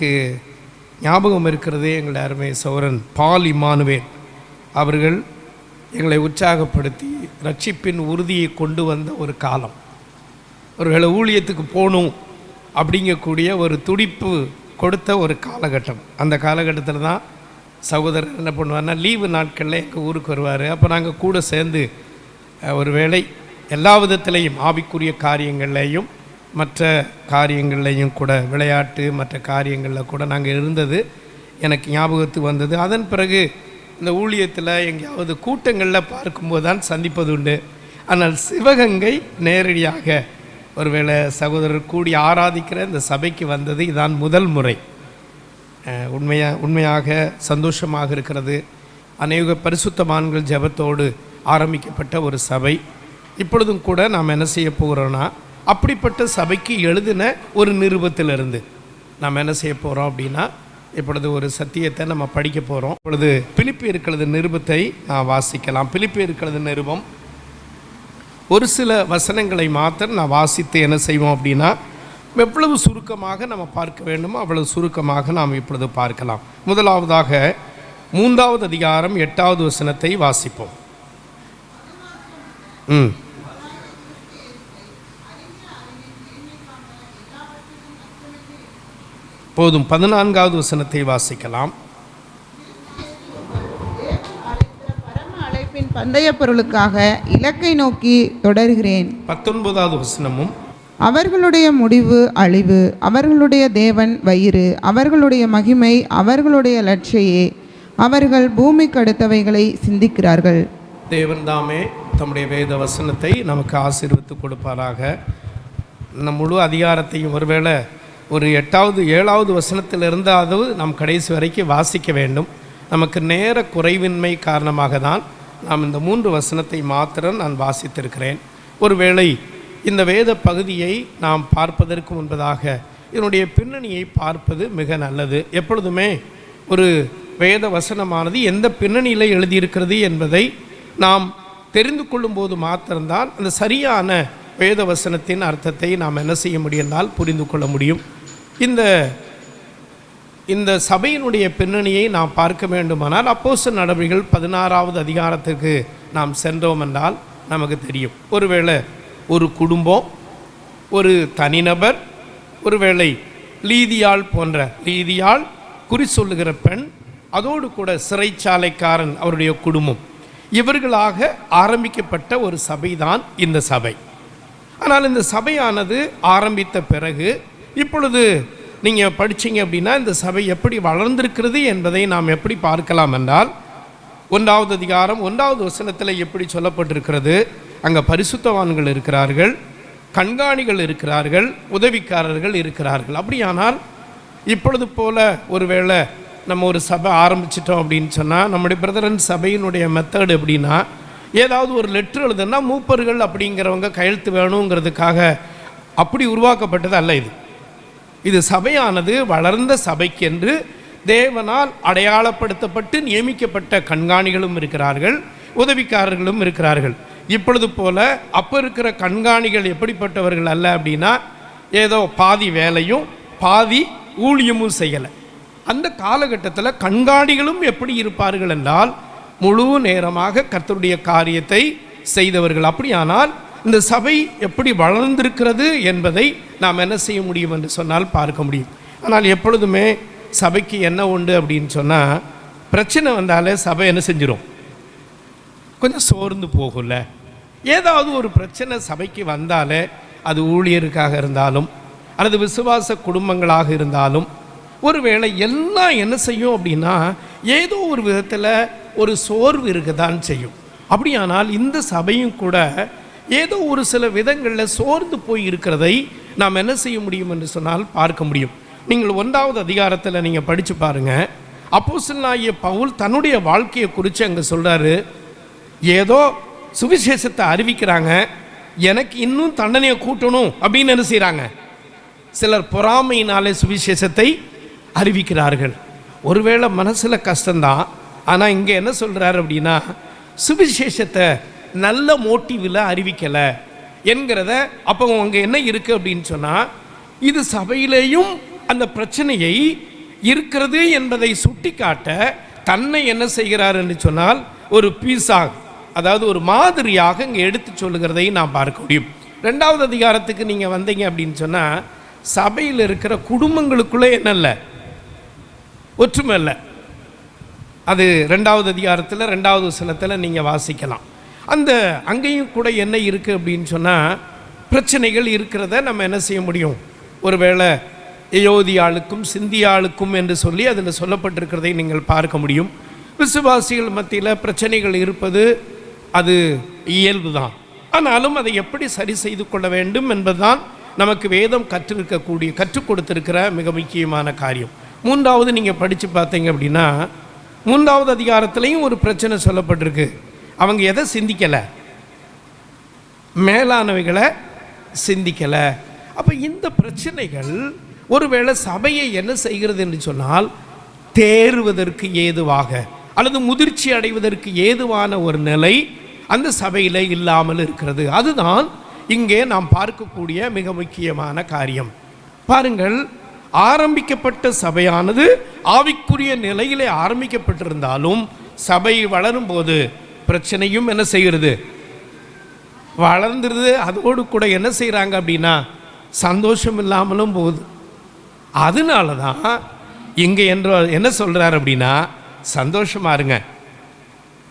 எனக்கு ஞாபகம் இருக்கிறதே எங்கள் அருமை சௌரன் பால் இமானுவேல் அவர்கள் எங்களை உற்சாகப்படுத்தி ரட்சிப்பின் உறுதியை கொண்டு வந்த ஒரு காலம். அவர்களை ஊழியத்துக்கு போகணும் அப்படிங்கக்கூடிய ஒரு துடிப்பு கொடுத்த ஒரு காலகட்டம். அந்த காலகட்டத்தில் தான் சகோதரர் என்ன பண்ணுவார்னா லீவு நாட்களில் எங்கள் ஊருக்கு வருவார். அப்போ நாங்கள் கூட சேர்ந்து ஒரு வேளை எல்லா விதத்திலையும் ஆவிக்குரிய காரியங்கள்லேயும் மற்ற காரியங்கள்லையும் கூட விளையாட்டு மற்ற காரியங்களில் கூட நாங்கள் இருந்தது. எனக்கு ஞாபகத்துக்கு வந்தது. அதன் பிறகு இந்த ஊழியத்தில் எங்கேயாவது கூட்டங்களில் பார்க்கும்போது தான் சந்திப்பது உண்டு. ஆனால் சிவகங்கை நேரடியாக ஒருவேளை சகோதரர் கூடி ஆராதிக்கிற இந்த சபைக்கு வந்தது இதான் முதல் முறை. உண்மையாக உண்மையாக சந்தோஷமாக இருக்கிறது. அநேக பரிசுத்தமான்கள் ஜெபத்தோடு ஆரம்பிக்கப்பட்ட ஒரு சபை. இப்பொழுதும் கூட நாம் என்ன செய்ய போகிறோன்னா அப்படிப்பட்ட சபைக்கு எழுதின ஒரு நிருபத்திலிருந்து. நாம் என்ன செய்ய போகிறோம் அப்படின்னா இப்பொழுது ஒரு சத்தியத்தை நம்ம படிக்க போகிறோம் இப்பொழுது பிலிப்பி இருக்கிறது நிருபத்தை நான் வாசிக்கலாம். பிலிப்பி இருக்கிறது நிருபம். ஒரு சில வசனங்களை மாத்திரம் நான் வாசித்து என்ன செய்வோம் அப்படின்னா எவ்வளவு சுருக்கமாக நம்ம பார்க்க வேண்டுமோ அவ்வளவு சுருக்கமாக நாம் இப்பொழுது பார்க்கலாம். முதலாவதாக மூன்றாவது அதிகாரம் எட்டாவது வசனத்தை வாசிப்போம். ம். போதும் பதினான்காவது வசனத்தை வாசிக்கலாம். அழைப்பின் பந்தய பொருளுக்காக இலக்கை நோக்கி தொடர்கிறேன். பத்தொன்பதாவது வசனமும் அவர்களுடைய முடிவு அழிவு அவர்களுடைய தேவன் வயிறு அவர்களுடைய மகிமை அவர்களுடைய லட்சையே அவர்கள் பூமிக்கு அடுத்தவைகளை சிந்திக்கிறார்கள். தேவன் தாமே தம்முடைய வேத வசனத்தை நமக்கு ஆசீர்வித்து கொடுப்பாராக. நம் முழு அதிகாரத்தையும் ஒருவேளை ஒரு எட்டாவது ஏழாவது வசனத்தில் இருந்தாவது நாம் கடைசி வரைக்கும் வாசிக்க வேண்டும். நமக்கு நேர குறைவின்மை காரணமாக தான் நாம் இந்த மூன்று வசனத்தை மாத்திரம் நான் வாசித்திருக்கிறேன். ஒருவேளை இந்த வேத பகுதியை நாம் பார்ப்பதற்கு முன்பதாக இதனுடைய பின்னணியை பார்ப்பது மிக நல்லது. எப்பொழுதுமே ஒரு வேத வசனமானது எந்த பின்னணியில் எழுதியிருக்கிறது என்பதை நாம் தெரிந்து கொள்ளும்போது மாத்திரம்தான் அந்த சரியான வேத வசனத்தின் அர்த்தத்தை நாம் என்ன செய்ய முடியும்னால் புரிந்து கொள்ள முடியும். இந்த இந்த சபையினுடைய பின்னணியை நாம் பார்க்க வேண்டுமானால் அப்போஸ்தலர் நடவடிக்கைகள் பதினாறாவது அதிகாரத்திற்கு நாம் சென்றோம் என்றால் நமக்கு தெரியும். ஒருவேளை ஒரு குடும்பம் ஒரு தனிநபர் ஒருவேளை லீதியாள் போன்ற லீதியாள் குறி சொல்லுகிற பெண் அதோடு கூட சிறைச்சாலைக்காரன் அவருடைய குடும்பம். இவர்களாக ஆரம்பிக்கப்பட்ட ஒரு சபைதான் இந்த சபை. ஆனால் இந்த சபையானது ஆரம்பித்த பிறகு இப்பொழுது நீங்கள் படிச்சீங்க அப்படின்னா இந்த சபை எப்படி வளர்ந்திருக்கிறது என்பதை நாம் எப்படி பார்க்கலாம் என்றால் ஒன்றாவது அதிகாரம் ஒன்றாவது வசனத்தில் எப்படி சொல்லப்பட்டிருக்கிறது? அங்கே பரிசுத்தவான்கள் இருக்கிறார்கள் கண்காணிகள் இருக்கிறார்கள் உதவிக்காரர்கள் இருக்கிறார்கள். அப்படியானால் இப்பொழுது போல ஒருவேளை நம்ம ஒரு சபை ஆரம்பிச்சிட்டோம் அப்படின்னு சொன்னால் நம்முடைய பிரதரன் சபையினுடைய மெத்தடு எப்படின்னா ஏதாவது ஒரு லெட்ரு எழுதுனா மூப்பர்கள் அப்படிங்கிறவங்க கையெழுத்து வேணுங்கிறதுக்காக அப்படி உருவாக்கப்பட்டது அல்ல இது. இது சபையானது வளர்ந்த சபைக்கென்று தேவனால் அடையாளப்படுத்தப்பட்டு நியமிக்கப்பட்ட கண்காணிகளும் இருக்கிறார்கள் உதவிக்காரர்களும் இருக்கிறார்கள். இப்பொழுது போல அப்போ இருக்கிற கண்காணிகள் எப்படிப்பட்டவர்கள் அல்ல அப்படின்னா ஏதோ பாதி வேலையும் பாதி ஊழியமும் செய்யலை. அந்த காலகட்டத்தில் கண்காணிகளும் எப்படி இருப்பார்கள் என்றால் முழு நேரமாக கர்த்தருடைய காரியத்தை செய்தவர்கள். அப்படியானால் இந்த சபை எப்படி வளர்ந்திருக்கிறது என்பதை நாம் என்ன செய்ய முடியும் என்று சொன்னால் பார்க்க முடியும். ஆனால் எப்பொழுதுமே சபைக்கு என்ன உண்டு அப்படின்னு சொன்னால் பிரச்சனை வந்தாலே சபை என்ன செஞ்சிடும் கொஞ்சம் சோர்ந்து போகும்ல. ஏதாவது ஒரு பிரச்சனை சபைக்கு வந்தாலே அது ஊழியருக்காக இருந்தாலும் அல்லது விசுவாச குடும்பங்களாக இருந்தாலும் ஒருவேளை எல்லாம் என்ன செய்யும் அப்படின்னா ஏதோ ஒரு விதத்தில் ஒரு சோர்வு இருக்க தான் செய்யும். அப்படியானால் இந்த சபையும் கூட ஏதோ ஒரு சில விதங்களில் சோர்ந்து போய் இருக்கிறதை நாம் என்ன செய்ய முடியும் என்று சொன்னால் பார்க்க முடியும். நீங்கள் ஒன்றாவது அதிகாரத்தில் நீங்கள் படித்து பாருங்கள் அப்போஸ்தலனாகிய பவுல் தன்னுடைய வாழ்க்கையை குறித்து அங்கே சொல்கிறாரு ஏதோ சுவிசேஷத்தை அறிவிக்கிறாங்க. எனக்கு இன்னும் தண்டனையை கூட்டணும் அப்படின்னு என்ன செய்கிறாங்க சிலர் பொறாமையினாலே சுவிசேஷத்தை அறிவிக்கிறார்கள். ஒருவேளை மனசில் கஷ்டம்தான். ஆனால் இங்கே என்ன சொல்கிறாரு அப்படின்னா சுவிசேஷத்தை நல்ல மோட்டிவில் அறிவிக்கலை என்கிறத அப்போ அங்கே என்ன இருக்குது அப்படின்னு சொன்னால் இது சபையிலேயும் அந்த பிரச்சனையை இருக்கிறது என்பதை சுட்டிக்காட்ட தன்னை என்ன செய்கிறார் என்று சொன்னால் ஒரு பீஸாக அதாவது ஒரு மாதிரியாக இங்கே எடுத்து சொல்லுகிறதையும் நாம் பார்க்க முடியும். ரெண்டாவது அதிகாரத்துக்கு நீங்கள் வந்தீங்க அப்படின்னு சொன்னால் சபையில் இருக்கிற குடும்பங்களுக்குள்ளே என்ன இல்லை? ஒற்றுமை இல்லை. அது ரெண்டாவது அதிகாரத்தில் ரெண்டாவது சிலத்தில் நீங்கள் வாசிக்கலாம். அந்த அங்கேயும் கூட என்ன இருக்குது அப்படின்னு சொன்னால் பிரச்சனைகள் இருக்கிறத நம்ம என்ன செய்ய முடியும்? ஒருவேளை எயோதியாளுக்கும் சிந்தியாளுக்கும் என்று சொல்லி அதில் சொல்லப்பட்டிருக்கிறதை நீங்கள் பார்க்க முடியும். விசுவாசிகள் மத்தியில் பிரச்சனைகள் இருப்பது அது இயல்பு தான் ஆனாலும் அதை எப்படி சரி செய்து கொள்ள வேண்டும் என்பதுதான் நமக்கு வேதம் கற்றிருக்கக்கூடிய கற்றுக் கொடுத்திருக்கிற மிக முக்கியமான காரியம். மூன்றாவது நீங்கள் படித்து பார்த்தீங்க அப்படின்னா மூன்றாவது அதிகாரத்திலையும் ஒரு பிரச்சனை சொல்லப்பட்டிருக்கு. அவங்க எதை சிந்திக்கலை? மேலானவைகளை சிந்திக்கலை. அப்போ இந்த பிரச்சனைகள் ஒருவேளை சபையை என்ன செய்கிறது என்று சொன்னால் தேறுவதற்கு ஏதுவாக அல்லது முதிர்ச்சி அடைவதற்கு ஏதுவான ஒரு நிலை அந்த சபையில் இல்லாமல் இருக்கிறது. அதுதான் இங்கே நாம் பார்க்கக்கூடிய மிக முக்கியமான காரியம். பாருங்கள் ஆரம்பிக்கப்பட்ட சபையானது ஆவிக்குரிய நிலையிலே ஆரம்பிக்கப்பட்டிருந்தாலும் சபை வளரும்போது பிரச்சனையும் என்ன செய்கிறது? வளர்ந்துருது அதோடு கூட என்ன செய்கிறாங்க அப்படின்னா சந்தோஷம் இல்லாமலும் போகுது. அதனால தான் இங்கே என்று என்ன சொல்கிறார் அப்படின்னா சந்தோஷமா இருங்க.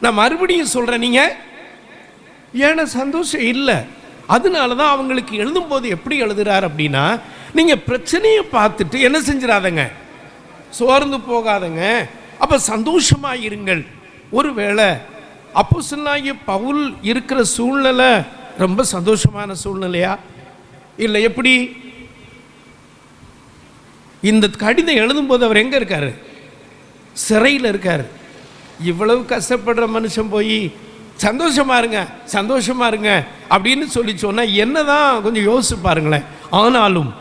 நான் மறுபடியும் சொல்கிறேன் நீங்கள் ஏன்னா சந்தோஷம் இல்லை. அதனால தான் அவங்களுக்கு எழுதும்போது எப்படி எழுதுறார் அப்படின்னா நீங்கள் பிரச்சனையை பார்த்துட்டு என்ன செஞ்சிடாதங்க. சோர்ந்து போகாதங்க. அப்போ சந்தோஷமாக இருங்கள். ஒருவேளை அப்போ சொன்னாங்க பவுல் இருக்கிற சூழ்நிலை ரொம்ப சந்தோஷமான சூழ்நிலையா? இல்லை எப்படி? இந்த கடிதம் எழுதும்போது அவர் எங்கே இருக்கார்? சிறையில் இருக்கார். இவ்வளவு கஷ்டப்படுற மனுஷன் போய் சந்தோஷமா இருங்க சந்தோஷமா இருங்க அப்படின்னு சொல்லி சொன்னால் என்னதான் கொஞ்சம் யோசிச்சு பாருங்களேன். ஆனாலும்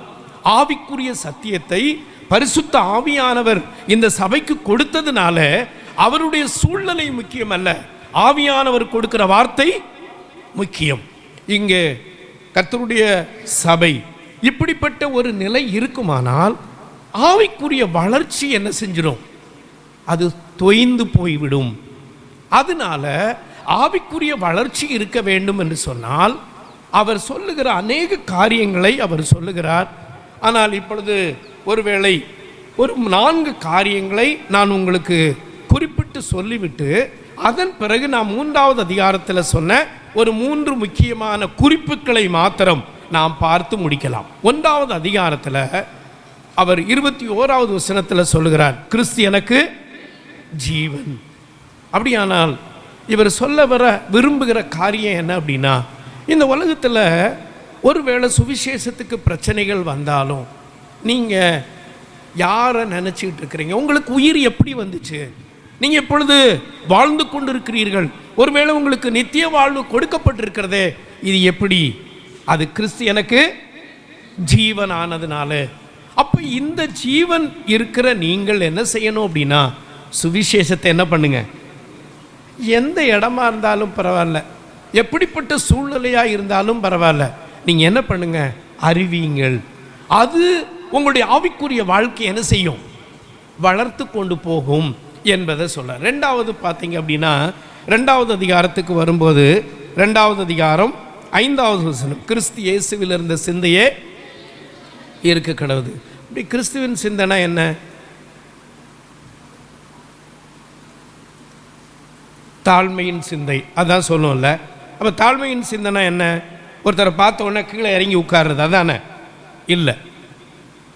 ஆவிக்குரிய சத்தியத்தை பரிசுத்த ஆவியானவர் இந்த சபைக்கு கொடுத்ததுனால அவருடைய சூழ்நிலை முக்கியமல்ல. ஆவியானவர் கொடுக்கிற வார்த்தை முக்கியம். இங்கே கர்த்தருடைய சபை இப்படிப்பட்ட ஒரு நிலை இருக்குமானால் ஆவிக்குரிய வளர்ச்சி என்ன செஞ்சிடும் அது தொய்ந்து போய்விடும். அதனால ஆவிக்குரிய வளர்ச்சி இருக்க வேண்டும் என்று சொன்னால் அவர் சொல்லுகிற அநேக காரியங்களை அவர் சொல்லுகிறார். ஆனால் இப்பொழுது ஒருவேளை ஒரு நான்கு காரியங்களை நான் உங்களுக்கு குறிப்பிட்டு சொல்லிவிட்டு அதன் பிறகு நான் மூன்றாவது அதிகாரத்தில் சொன்ன ஒரு மூன்று முக்கியமான குறிப்புகளை மாத்திரம் நாம் பார்த்து முடிக்கலாம். ஒன்றாவது அதிகாரத்தில் அவர் இருபத்தி ஓராவது வசனத்தில் சொல்லுகிறார் கிறிஸ்து எனக்கு ஜீவன். அப்படியானால் இவர் சொல்ல வர விரும்புகிற காரியம் என்ன அப்படின்னா இந்த உலகத்தில் ஒருவேளை சுவிசேஷத்துக்கு பிரச்சனைகள் வந்தாலும் நீங்கள் யாரை நினச்சிக்கிட்டு இருக்கிறீங்க? உங்களுக்கு உயிர் எப்படி வந்துச்சு? நீங்கள் எப்பொழுது வாழ்ந்து கொண்டிருக்கிறீர்கள். ஒருவேளை உங்களுக்கு நித்திய வாழ்வு கொடுக்கப்பட்டிருக்கிறதே இது எப்படி? அது கிறிஸ்து எனக்கு ஜீவன் ஆனதுனால அப்போ இந்த ஜீவன் இருக்கிற நீங்கள் என்ன செய்யணும் அப்படின்னா சுவிசேஷத்தை என்ன பண்ணுங்க? எந்த இடமா இருந்தாலும் பரவாயில்ல. எப்படிப்பட்ட சூழ்நிலையாக இருந்தாலும் பரவாயில்ல. நீங்கள் என்ன பண்ணுங்க? அறிவியுங்கள். அது உங்களுடைய ஆவிக்குரிய வாழ்க்கை என்ன செய்யும்? வளர்த்து கொண்டு போகும். என்பதை சொல்ல ரெண்டாவது பார்த்தீங்க அப்படின்னா ரெண்டாவது அதிகாரத்துக்கு வரும்போது ரெண்டாவது அதிகாரம் ஐந்தாவது வசனம். கிறிஸ்து இயேசுவில் இருந்த சிந்தையே இருக்க கிடவுது. இப்படி கிறிஸ்துவின் சிந்தனை என்ன? தாழ்மையின் சிந்தை. அதான் சொல்லுவோம்ல. அப்போ தாழ்மையின் சிந்தனை என்ன? ஒருத்தரை பார்த்த உடனே கீழே இறங்கி உட்கார்றது. அதானே? இல்லை.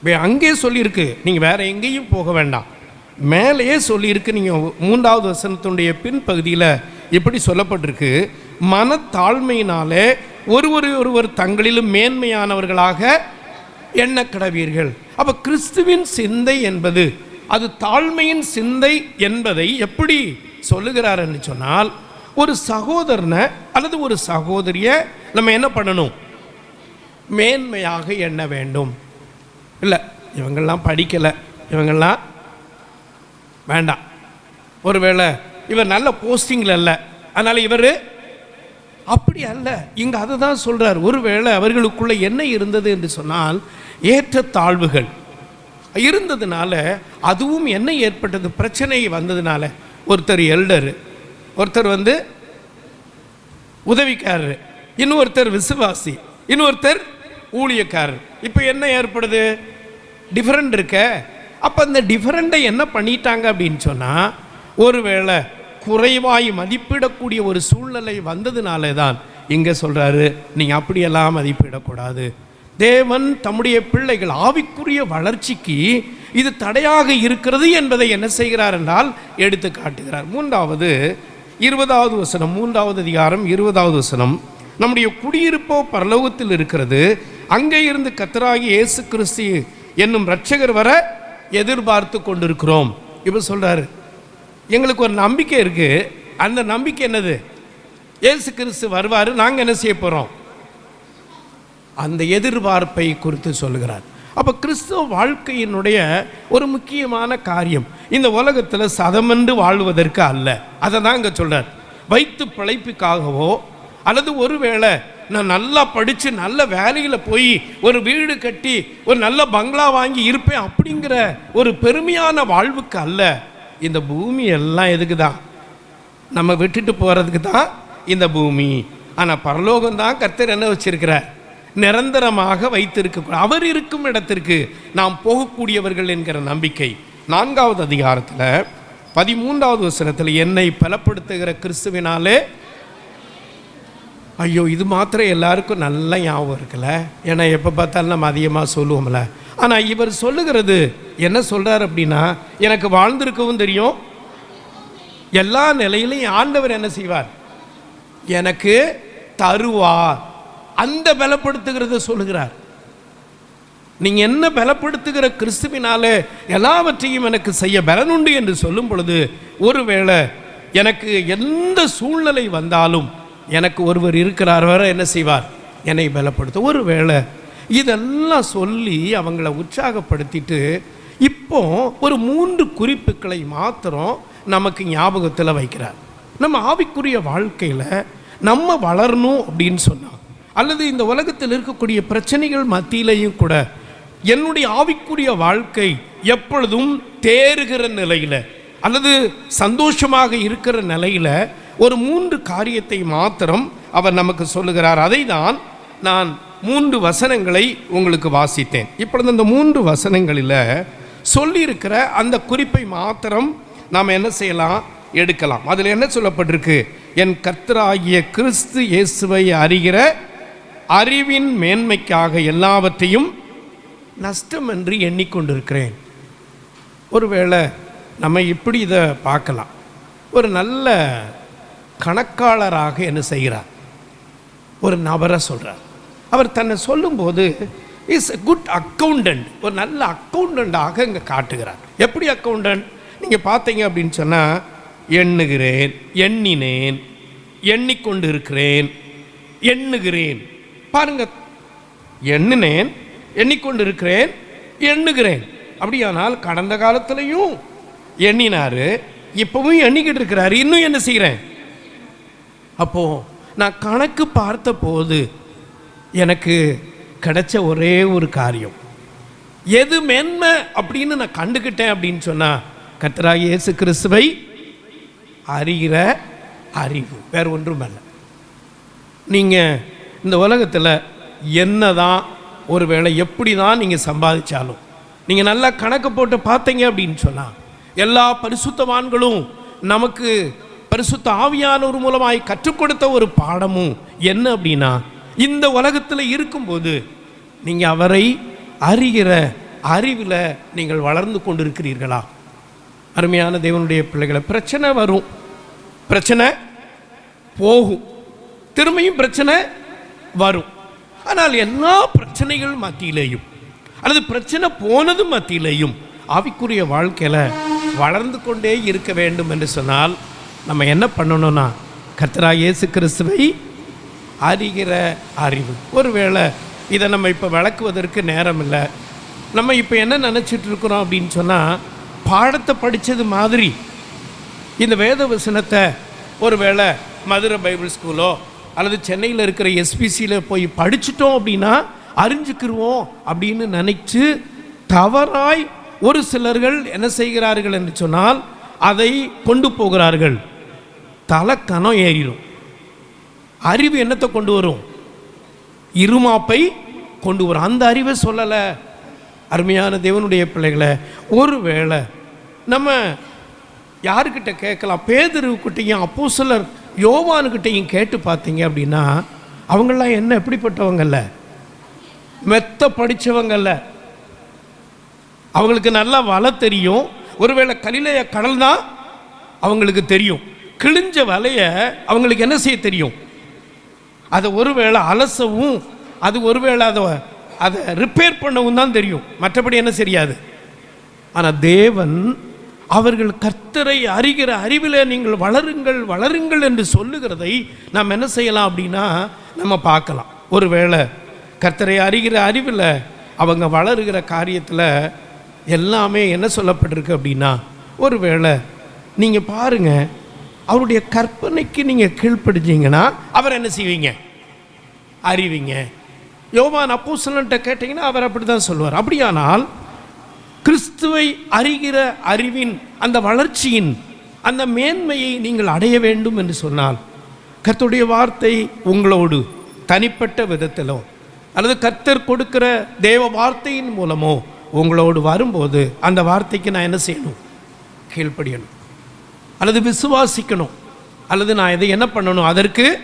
வே- அங்கேயே சொல்லியிருக்கு. நீங்கள் வேறு எங்கேயும் போக வேண்டாம். மேலேயே சொல்லியிருக்கு. நீங்கள் மூன்றாவது வசனத்தினுடைய பின்பகுதியில் எப்படி சொல்லப்பட்டிருக்கு? மனத்தாழ்மையினாலே ஒருவர் ஒருவர் தங்களிலும் மேன்மையானவர்களாக எண்ண கடவீர்கள். அப்போ கிறிஸ்துவின் சிந்தை என்பது அது தாழ்மையின் சிந்தை என்பதை எப்படி சொல்லுகிறாருன்னு சொன்னால் ஒரு சகோதரனை அல்லது ஒரு சகோதரியை நம்ம என்ன பண்ணணும்? மேன்மையாக எண்ண வேண்டும். இல்லை இவங்கெல்லாம் படிக்கலை. இவங்கெல்லாம் வேண்டாம். ஒருவேளை இவர் நல்ல போஸ்டிங்கில் அல்ல. அதனால் இவர் அப்படி அல்ல. இங்கே அதை தான் சொல்கிறார் ஒருவேளை அவர்களுக்குள்ள என்ன இருந்தது என்று சொன்னால் ஏற்ற தாழ்வுகள். இருந்ததுனால அதுவும் என்ன ஏற்பட்டது? பிரச்சனை வந்ததுனால. ஒருத்தர் எல்டரு ஒருத்தர் வந்து உதவிக்காரர் இன்னொருத்தர் விசுவாசி இன்னொருத்தர் ஊழியக்காரர். இப்போ என்ன ஏற்படுது? டிஃப்ரெண்ட் இருக்க. அப்போ இந்த டிஃபரெண்ட்டை என்ன பண்ணிட்டாங்க அப்படின்னு சொன்னால் ஒருவேளை குறைவாய் மதிப்பிடக்கூடிய ஒரு சூழ்நிலை வந்ததுனாலே தான் இங்கே சொல்கிறாரு நீங்கள் அப்படியெல்லாம் மதிப்பிடக்கூடாது. தேவன் தம்முடைய பிள்ளைகள் ஆவிக்குரிய வளர்ச்சிக்கு இது தடையாக இருக்கிறது என்பதை என்ன செய்கிறார் என்றால் எடுத்து காட்டுகிறார். மூன்றாவது இருபதாவது வசனம் மூன்றாவது அதிகாரம் இருபதாவது வசனம். நம்முடைய குடியிருப்போ பரலோகத்தில் இருக்கிறது அங்கே இருந்து கத்தராகி இயேசு கிறிஸ்து என்னும் இரட்சகர் வர எதிர்பார்த்து கொண்டிருக்கிறோம். இப்போ சொல்கிறாரு எங்களுக்கு ஒரு நம்பிக்கை இருக்குது அந்த நம்பிக்கை என்னது? இயேசு கிறிஸ்து வருவார் நாங்கள் என்ன செய்ய போகிறோம் அந்த எதிர்பார்ப்பை குறித்து சொல்லுகிறார். அப்போ கிறிஸ்துவ வாழ்க்கையினுடைய ஒரு முக்கியமான காரியம் இந்த உலகத்தில் சதமென்று வாழ்வதற்கு அல்ல. அதை தான் இங்கே சொல்கிறார் வைத்து பிழைப்புக்காகவோ அல்லது ஒருவேளை நான் நல்லா படித்து நல்ல வேலையில் போய் ஒரு வீடு கட்டி ஒரு நல்ல பங்களா வாங்கி இருப்பேன் அப்படிங்கிற ஒரு பெருமையான வாழ்வுக்கு அல்ல. இந்த பூமி எல்லாம் எதுக்கு தான் நம்ம விட்டுட்டு போகிறதுக்கு தான் இந்த பூமி. ஆனால் பரலோகம் தான் கர்த்தர் என்ன வச்சிருக்கிறார்? நிரந்தரமாக வைத்திருக்க அவர் இருக்கும் இடத்திற்கு நாம் போகக்கூடியவர்கள் என்கிற நம்பிக்கை. நான்காவது அதிகாரத்தில் பதிமூன்றாவது வசனத்தில் என்னை பலப்படுத்துகிற கிறிஸ்துவினாலே ஐயோ இது மாத்திரம் எல்லாருக்கும் நல்ல ஞாபகம் இருக்குல்ல? ஏன்னா எப்போ பார்த்தாலும் நம்ம அதிகமாக சொல்லுவோம்ல. ஆனால் இவர் சொல்லுகிறது என்ன சொல்கிறார் அப்படின்னா எனக்கு வாழ்ந்திருக்கவும் தெரியும். எல்லா நிலையிலையும் ஆண்டவர் என்ன செய்வார்? எனக்கு தருவார். அந்த பலப்படுத்துகிறத சொல்லுகிறார். நீங்கள் என்ன பலப்படுத்துகிற கிறிஸ்துவினாலே எல்லாவற்றையும் எனக்கு செய்ய பலனுண்டு என்று சொல்லும் பொழுது ஒருவேளை எனக்கு எந்த சூழ்நிலை வந்தாலும் எனக்கு ஒருவர் இருக்கிறார் வர என்ன செய்வார்? என்னை பலப்படுத்த. ஒருவேளை இதெல்லாம் சொல்லி அவங்கள உற்சாகப்படுத்திட்டு இப்போ ஒரு மூன்று குறிப்புகளை மாத்திரம் நமக்கு ஞாபகத்தில் வைக்கிறார். நம்ம ஆவிக்குரிய வாழ்க்கையில் நம்ம வளரணும் அப்படின்னு சொன்னார் அல்லது இந்த உலகத்தில் இருக்கக்கூடிய பிரச்சனைகள் மத்தியிலையும் கூட என்னுடைய ஆவிக்குரிய வாழ்க்கை எப்பொழுதும் தேறுகிற நிலையில் அல்லது சந்தோஷமாக இருக்கிற நிலையில் ஒரு மூன்று காரியத்தை மாத்திரம் அவர் நமக்கு சொல்லுகிறார். அதை தான் நான் மூன்று வசனங்களை உங்களுக்கு வாசித்தேன். இப்பொழுது அந்த மூன்று வசனங்களில் சொல்லியிருக்கிற அந்த குறிப்பை மாத்திரம் நாம் என்ன செய்யலாம்? எடுக்கலாம். அதில் என்ன சொல்லப்பட்டிருக்கு? என் கர்த்தராகிய கிறிஸ்து இயேசுவை அறிகிற அறிவின் மேன்மைக்காக எல்லாவற்றையும் நஷ்டம் என்று எண்ணிக்கொண்டிருக்கிறேன். ஒருவேளை நம்ம இப்படி இதை பார்க்கலாம். ஒரு நல்ல கணக்காளராக என்ன செய்கிறார்? ஒரு நபரை சொல்கிறார் அவர் தன்னை சொல்லும்போது இஸ் எ குட் அக்கௌண்டன்ட் ஒரு நல்ல அக்கௌண்டண்ட்டாக இங்கே காட்டுகிறார். எப்படி அக்கௌண்டன்ட் நீங்கள் பார்த்தீங்க அப்படின்னு சொன்னால் எண்ணுகிறேன் எண்ணினேன் எண்ணிக்கொண்டு இருக்கிறேன் எண்ணுகிறேன். பாருங்க எண்ணினேன் எண்ணிக்கொண்டு இருக்கிறேன் எண்ணுகிறேன். அப்படியானால் கடந்த காலத்திலையும் எண்ணினார். இப்பவும் எண்ணிக்கிட்டு இருக்கிறாரு. இன்னும் என்ன செய்கிறேன் அப்போ நான் கணக்கு பார்த்த போது எனக்கு கிடைச்ச ஒரே ஒரு காரியம். எது மேன்மை அப்படின்னு நான் கண்டுக்கிட்டேன் அப்படின்னு சொன்னால் கத்ரா இயேசு கிறிஸ்துவை அறிகிற அறிவு. வேற ஒன்றும் இல்லை நீங்கள் இந்த உலகத்தில் என்ன தான் ஒருவேளை எப்படி தான் நீங்கள் சம்பாதிச்சாலும் நீங்கள் நல்லா கணக்கு போட்டு பார்த்தீங்க அப்படின்னு சொன்னால் எல்லா பரிசுத்தவான்களும் நமக்கு பரிசுத்த ஆவியானவர் மூலமாய் கற்றுக் கொடுத்த ஒரு பாடமும் என்ன அப்படின்னா இந்த உலகத்தில் இருக்கும்போது நீங்கள் அவரை அறிகிற அறிவில் நீங்கள் வளர்ந்து கொண்டிருக்கிறீர்களா? அருமையான தேவனுடைய பிள்ளைகளை பிரச்சனை வரும். பிரச்சனை போகும். திரும்பியும் பிரச்சனை வரும். ஆனால் எல்லா பிரச்சனைகள் மத்தியிலேயும் அல்லது பிரச்சனை போனது மத்தியிலேயும் ஆவிக்குரிய வாழ்க்கையில் வளர்ந்து கொண்டே இருக்க வேண்டும் என்று சொன்னால் நம்ம என்ன பண்ணணும்னா கர்த்தரா இயேசு கிறிஸ்துவை அறிகிற அறிவு. ஒருவேளை இதை நம்ம இப்போ விளக்குவதற்கு நேரம் இல்லை நம்ம இப்போ என்ன நினச்சிட்டு இருக்கிறோம் அப்படின்னு சொன்னால் பாடத்தை படித்தது மாதிரி. இந்த வேத வசனத்தை ஒருவேளை மதுரை பைபிள் ஸ்கூலோ அல்லது சென்னையில் இருக்கிற எஸ்பிசியில் போய் படிச்சிட்டோம் அப்படின்னா அறிஞ்சுக்கிருவோம் அப்படின்னு நினச்சி தவறாய் ஒரு சிலர்கள் என்ன செய்கிறார்கள் என்று சொன்னால் அதை கொண்டு போகிறார்கள். தலைக்கணம் ஏறிடும். அறிவு என்னத்தை கொண்டு வரும்? இருமாப்பை கொண்டு வரும். அந்த அறிவை சொல்லலை. அருமையான தேவனுடைய பிள்ளைகளை ஒருவேளை நம்ம யாருக்கிட்ட கேட்கலாம்? பேதருவுக்கிட்டையும் அப்போ சிலர் யோவானுக்கிட்டையும் கேட்டு பார்த்தீங்க அப்படின்னா அவங்களாம் என்ன எப்படிப்பட்டவங்கல்ல மெத்த படித்தவங்கல்ல அவங்களுக்கு நல்லா வலை தெரியும். ஒருவேளை கலிலைய கடல் தான் அவங்களுக்கு தெரியும். கிழிஞ்ச வலையை அவங்களுக்கு என்ன செய்ய தெரியும்? அதை ஒருவேளை அலசவும் அது ஒருவேளை அதை அதை ரிப்பேர் பண்ணவும் தான் தெரியும். மற்றபடி என்ன தெரியாது. ஆனால் தேவன் அவர்கள் கர்த்தரை அறிகிற அறிவில் நீங்கள் வளருங்கள் வளருங்கள் என்று சொல்லுகிறதை நாம் என்ன செய்யலாம் அப்படின்னா நம்ம பார்க்கலாம். ஒருவேளை கர்த்தரை அறிகிற அறிவில் அவங்க வளருகிற காரியத்தில் எல்லாமே என்ன சொல்லப்பட்டிருக்கு அப்படின்னா ஒருவேளை நீங்கள் பாருங்கள் அவருடைய கற்பனைக்கு நீங்கள் கீழ்ப்படிஞ்சீங்கன்னா அவர் என்ன செய்வீங்க? அறிவிங்க. யோவான் அப்போஸ்தலன்ட்ட கேட்டிங்கன்னா அவர் அப்படி தான் சொல்லுவார். அப்படியானால் கிறிஸ்துவை அறிகிற அறிவின் அந்த வளர்ச்சியின் அந்த மேன்மையை நீங்கள் அடைய வேண்டும் என்று சொன்னால் கர்த்தருடைய வார்த்தை உங்களோடு தனிப்பட்ட விதத்திலோ அல்லது கர்த்தர் கொடுக்கிற தேவ வார்த்தையின் மூலமோ உங்களோடு வரும்போது அந்த வார்த்தைக்கு நான் என்ன செய்யணும்? கீழ்ப்படியணும். அல்லது விசுவாசிக்கணும். அல்லது நான் இதை என்ன பண்ணணும்? அதற்கு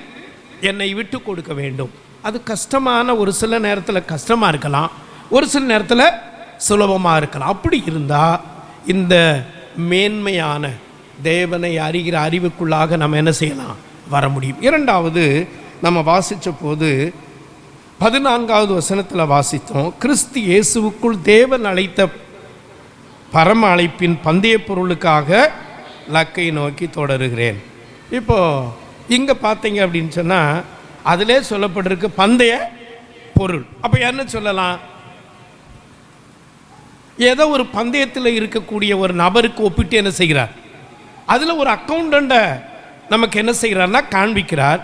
என்னை விட்டு கொடுக்க வேண்டும். அது கஷ்டமான ஒரு சில நேரத்தில் கஷ்டமாக இருக்கலாம். ஒரு சில நேரத்தில் சுலபமாக இருக்கலாம். அப்படி இருந்தால் இந்த மேன்மையான தேவனை அறிகிற அறிவுக்குள்ளாக நம்ம என்ன செய்யலாம்? வர முடியும். இரண்டாவது நம்ம வாசித்த போது பதினான்காவது வசனத்தில் வாசித்தோம் கிறிஸ்து இயேசுவுக்குள் தேவன் அழைத்த பரம அழைப்பின் பந்தய பொருளுக்காக லக்கை நோக்கி தொடருகிறேன். இப்போ இங்கே பார்த்தீங்க அப்படின்னு சொன்னால் அதிலே சொல்லப்பட்டிருக்கு பந்தய பொருள். அப்போ என்ன சொல்லலாம்? ஏதோ ஒரு பந்தயத்தில் இருக்கக்கூடிய ஒரு நபருக்கு ஒப்பிட்டு என்ன செய்கிறார்? அதில் ஒரு அக்கௌண்டண்ட்டை நமக்கு என்ன செய்கிறார்னா காண்பிக்கிறார்.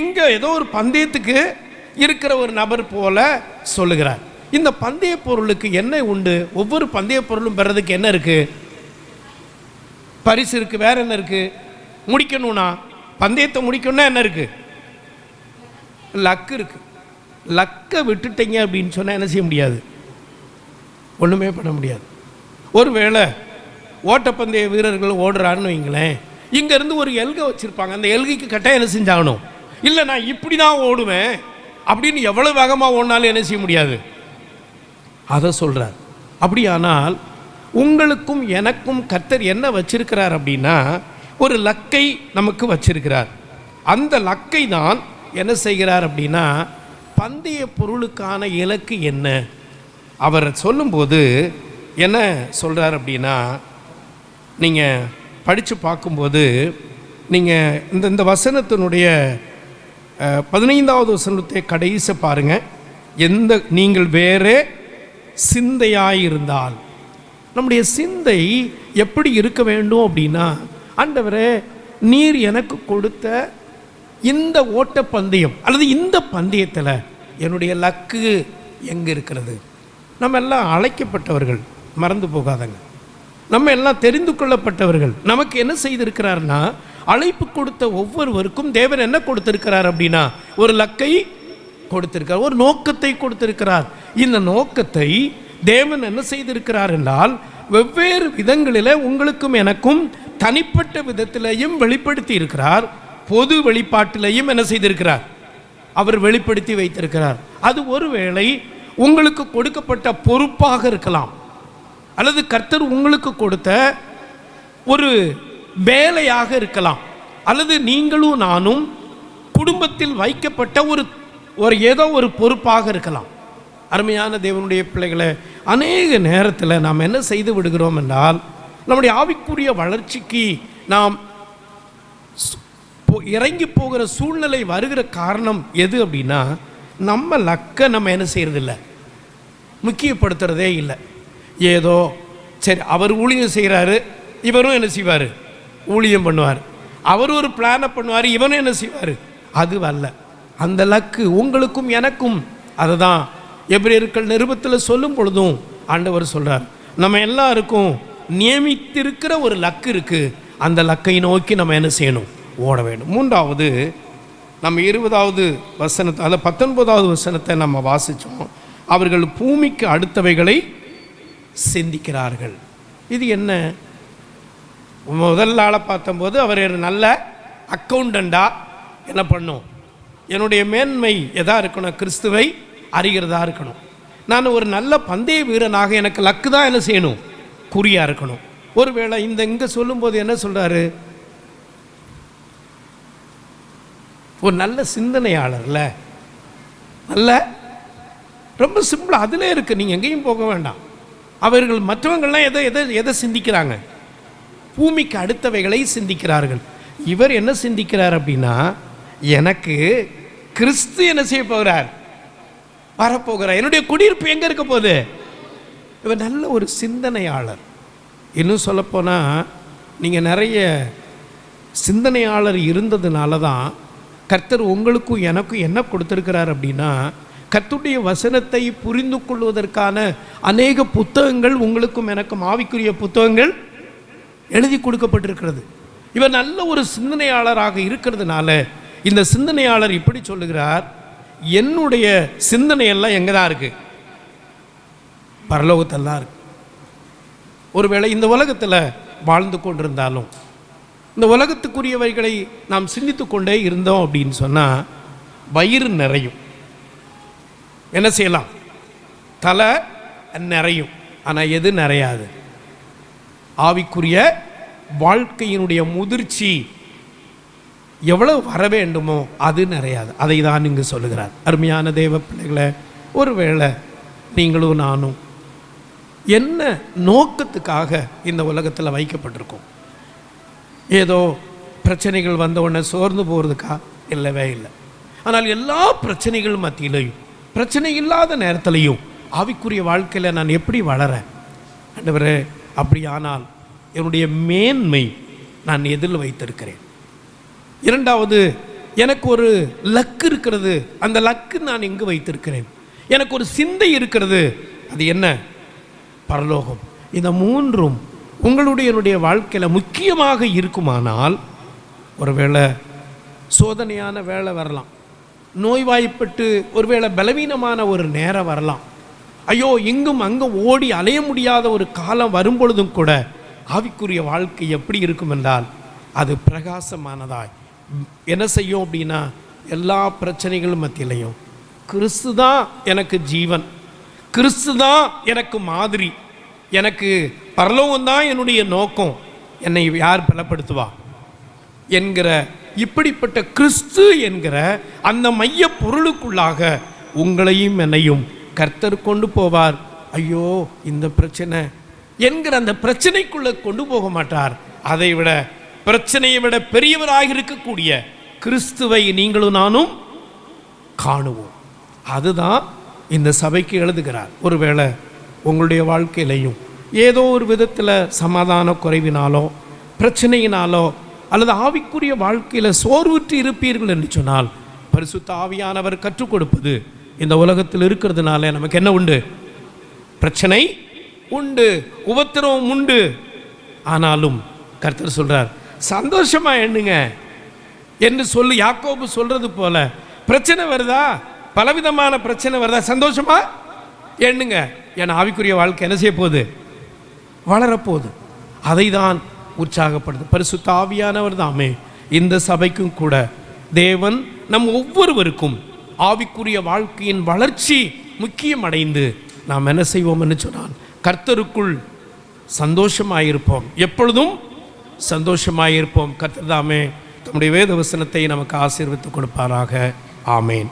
இங்கே ஏதோ ஒரு பந்தயத்துக்கு இருக்கிற ஒரு நபர் போல சொல்லுகிறார். இந்த பந்தய பொருளுக்கு என்ன உண்டு? ஒவ்வொரு பந்தய பொருளும் பெறதுக்கு என்ன இருக்கு? பரிசு இருக்கு வேற என்ன இருக்கு? முடிக்கணும்னா பந்தயத்தை முடிக்கணும்னா என்ன இருக்கு? லக்கு இருக்கு. லக்கை விட்டுட்டீங்க அப்படின்னு சொன்னால் என்ன செய்ய முடியாது? ஒன்றுமே பண்ண முடியாது. ஒருவேளை ஓட்டப்பந்தய வீரர்கள் ஓடுறான்னு வைங்களேன் இங்கேருந்து ஒரு எல்கை வச்சுருப்பாங்க. அந்த எல்கைக்கு கட்டாயம் என்ன செஞ்சாகணும்? இல்லை நான் இப்படி தான் ஓடுவேன். அப்படின்னு எவ்வளோ வேகமாக ஓடினாலும் என்ன செய்ய முடியாது? அதை சொல்கிறார் அப்படியானால் உங்களுக்கும் எனக்கும் கத்தர் என்ன வச்சிருக்கிறார் அப்படின்னா ஒரு லக்கை நமக்கு வச்சிருக்கிறார். அந்த லக்கை தான் என்ன செய்கிறார் அப்படின்னா பந்தய பொருளுக்கான இலக்கு என்ன? அவர் சொல்லும்போது என்ன சொல்கிறார் அப்படின்னா நீங்கள் படித்து பார்க்கும்போது நீங்கள் இந்த இந்த வசனத்தினுடைய பதினைந்தாவது வசனத்தை கடைசி பாருங்கள் எந்த நீங்கள் வேறே சிந்தையாயிருந்தால். நம்முடைய சிந்தை எப்படி இருக்க வேண்டும் அப்படின்னா ஆண்டவரே நீர் எனக்கு கொடுத்த இந்த ஓட்ட பந்தயம் அல்லது இந்த பந்தயத்தில் என்னுடைய லக்கு எங்கே இருக்கிறது? நம்ம எல்லாம் அழைக்கப்பட்டவர்கள் மறந்து போகாதங்க. நம்ம எல்லாம் தெரிந்து கொள்ளப்பட்டவர்கள். நமக்கு என்ன செய்திருக்கிறார்னா அழைப்பு கொடுத்த ஒவ்வொருவருக்கும் தேவன் என்ன கொடுத்திருக்கிறார் அப்படின்னா ஒரு லக்கை கொடுத்திருக்கிறார் ஒரு நோக்கத்தை கொடுத்திருக்கிறார். இந்த நோக்கத்தை தேவன் என்ன செய்திருக்கிறார் என்றால் வெவ்வேறு விதங்களில் உங்களுக்கும் எனக்கும் தனிப்பட்ட விதத்திலையும் வெளிப்படுத்தி இருக்கிறார். பொது வெளிப்பாட்டிலையும் என்ன செய்திருக்கிறார்? அவர் வெளிப்படுத்தி வைத்திருக்கிறார். அது ஒருவேளை உங்களுக்கு கொடுக்கப்பட்ட பொறுப்பாக இருக்கலாம். அல்லது கர்த்தர் உங்களுக்கு கொடுத்த ஒரு வேலையாக இருக்கலாம். அல்லது நீங்களும் நானும் குடும்பத்தில் வைக்கப்பட்ட ஒரு ஒரு ஏதோ ஒரு பொறுப்பாக இருக்கலாம். அருமையான தேவனுடைய பிள்ளைகளை அநேக நேரத்தில் நாம் என்ன செய்து விடுகிறோம் என்றால் நம்முடைய ஆவிக்குரிய வளர்ச்சிக்கு நாம் இறங்கி போகிற சூழ்நிலை வருகிற காரணம் எது அப்படின்னா நம்ம லக்க நம்ம என்ன செய்கிறதில்ல முக்கியப்படுத்துறதே இல்லை. ஏதோ சரி அவர் ஊழியம் செய்கிறாரு இவரும் என்ன செய்வார்? ஊழியம் பண்ணுவார். அவர் ஒரு பிளானை பண்ணுவார் இவனும் என்ன செய்வார்? அது அல்ல அந்த லக்கு உங்களுக்கும் எனக்கும் அதை தான் எபிரேயர்கள் நிருபத்தில் சொல்லும் பொழுதும் ஆண்டவர் சொல்கிறார் நம்ம எல்லாருக்கும் நியமித்திருக்கிற ஒரு லக்கு இருக்குது அந்த லக்கை நோக்கி நம்ம என்ன செய்யணும்? ஓட வேண்டும். மூன்றாவது நம்ம இருபதாவது வசனத்தை அல்ல பத்தொன்பதாவது வசனத்தை நம்ம வாசித்தோம் அவர்கள் பூமிக்கு அடுத்தவைகளை சிந்திக்கிறார்கள். இது என்ன? முதல் ஆளை பார்த்தம்போது அவர் ஒரு நல்ல அக்கௌண்டண்டா என்ன பண்ணும்? என்னுடைய மேன்மை எதா இருக்கணும்? கிறிஸ்துவை அறிகிறதா இருக்கணும். நான் ஒரு நல்ல பந்தய வீரனாக எனக்கு லக்கு தான் என்ன செய்யணும்? குறியாக இருக்கணும். ஒருவேளை இந்த இங்கே சொல்லும்போது என்ன சொல்கிறாரு ஒரு நல்ல சிந்தனையாளர்ல நல்ல ரொம்ப சிம்பிளாக அதிலே இருக்குது நீங்கள் எங்கேயும் போக வேண்டாம். அவர்கள் மற்றவங்கள்லாம் எதை எதை எதை சிந்திக்கிறாங்க? பூமிக்கு அடுத்தவைகளை சிந்திக்கிறார்கள். இவர் என்ன சிந்திக்கிறார் அப்படின்னா எனக்கு கிறிஸ்து என்ன செய்ய போகிறார்? வரப்போகிறார். என்னுடைய குடியிருப்பு எங்கே இருக்க போகுது? இவர் நல்ல ஒரு சிந்தனையாளர். இன்னும் சொல்லப்போனால் நீங்கள் நிறைய சிந்தனையாளர் இருந்ததுனால தான் கர்த்தர் உங்களுக்கும் எனக்கும் என்ன கொடுத்துருக்கிறார் அப்படின்னா கர்த்துடைய வசனத்தை புரிந்து கொள்வதற்கான அநேக புத்தகங்கள் உங்களுக்கும் எனக்கும் ஆவிக்குரிய புத்தகங்கள் எழுதி கொடுக்கப்பட்டிருக்கிறது. இவர் நல்ல ஒரு சிந்தனையாளராக இருக்கிறதுனால இந்த சிந்தனையாளர் இப்படி சொல்லுகிறார் என்னுடைய சிந்தனை எல்லாம் எங்கே தான் இருக்குது பரலோகத்தெல்லாம் இருக்கு. ஒருவேளை இந்த உலகத்தில் வாழ்ந்து கொண்டிருந்தாலும் இந்த உலகத்துக்குரியவைகளை நாம் சிந்தித்து கொண்டே இருந்தோம் அப்படின்னு சொன்னால் வயிறு நிறையும். என்ன செய்யலாம்? தலை நிறையும். ஆனால் எது நிறையாது? ஆவிக்குரிய வாழ்க்கையினுடைய முதிர்ச்சி எவ்வளவு வர வேண்டுமோ அது நிறையாது. அதை தான் இங்கு சொல்லுகிறார். அருமையான தேவ பிள்ளைகளை ஒருவேளை நீங்களும் நானும் என்ன நோக்கத்துக்காக இந்த உலகத்தில் வைக்கப்பட்டிருக்கோம்? ஏதோ பிரச்சனைகள் வந்த உடனே சோர்ந்து போகிறதுக்கா இல்லவே இல்லை. ஆனால் எல்லா பிரச்சனைகள் மத்தியிலையும் பிரச்சனை இல்லாத நேரத்திலையும் ஆவிக்குரிய வாழ்க்கையில் நான் எப்படி வளரேன்? ஆண்டவரே அப்படியானால் என்னுடைய மேன்மை நான் எதில் வைத்திருக்கிறேன்? இரண்டாவது எனக்கு ஒரு லக்கு இருக்கிறது. அந்த லக்கு நான் எங்கு வைத்திருக்கிறேன்? எனக்கு ஒரு சிந்தை இருக்கிறது. அது என்ன? பரலோகம். இந்த மூன்றும் உங்களுடைய என்னுடைய வாழ்க்கையில் முக்கியமாக இருக்குமானால் ஒருவேளை சோதனையான வேலை வரலாம். நோய்வாய்ப்பட்டு ஒருவேளை பலவீனமான ஒரு நேரம் வரலாம். ஐயோ இங்கும் அங்கும் ஓடி அலைய முடியாத ஒரு காலம் வரும்பொழுதும் கூட ஆவிக்குரிய வாழ்க்கை எப்படி இருக்கும் என்றால் அது பிரகாசமானதாய். என்ன செய்யும் அப்படின்னா எல்லா பிரச்சனைகளும் மத்தியிலையும். கிறிஸ்து தான் எனக்கு ஜீவன். கிறிஸ்து தான் எனக்கு மாதிரி. எனக்கு பரலோகம் தான் என்னுடைய நோக்கம். என்னை யார் பலப்படுத்துவா? என்கிற இப்படிப்பட்ட கிறிஸ்து என்கிற அந்த மைய பொருளுக்குள்ளாக உங்களையும் என்னையும் கர்த்தர் கொண்டு போவார். ஐயோ இந்த பிரச்சனை. என்கிற அந்த பிரச்சனைக்குள்ள கொண்டு போக மாட்டார். அதை விட பிரச்சனையை விட பெரியவராக இருக்கக்கூடிய கிறிஸ்துவை நீங்களும் நானும் காணுவோம். அதுதான் இந்த சபைக்கு எழுதுகிறார். ஒருவேளை உங்களுடைய வாழ்க்கையிலையும் ஏதோ ஒரு விதத்தில் சமாதான குறைவினாலோ பிரச்சனையினாலோ அல்லது ஆவிக்குரிய வாழ்க்கையில் சோர்வுற்று இருப்பீர்கள் என்று சொன்னால் பரிசுத்த ஆவியானவர் கற்றுக் கொடுப்பது இந்த உலகத்தில் இருக்கிறதுனால நமக்கு என்ன உண்டு? பிரச்சனை உண்டு உபத்திரவம் உண்டு. ஆனாலும் கர்த்தர் சொல்கிறார் சந்தோஷமா எண்ணுங்க என்று சொல்லி யாக்கோபு சொல்கிறது போல பிரச்சனை வருதா? பலவிதமான பிரச்சனை வருதா? சந்தோஷமா எண்ணுங்க என் ஆவிக்குரிய வாழ்க்கை என்ன செய்ய போகுது? வளரப்போகுது அதை தான் உற்சாகப்படுது. பரிசுத்த ஆவியானவர் தாமே இந்த சபைக்கும் கூட தேவன் நம் ஒவ்வொருவருக்கும் ஆவிக்குரிய வாழ்க்கையின் வளர்ச்சி முக்கியம் அடைந்து நாம் என்ன செய்வோம் என்று சொன்னால் கர்த்தருக்குள் சந்தோஷமாயிருப்போம். எப்பொழுதும் சந்தோஷமாயிருப்போம். கர்த்தர் தாமே தம்முடைய வேத வசனத்தை நமக்கு ஆசீர்வித்து கொடுப்பாராக. ஆமேன்.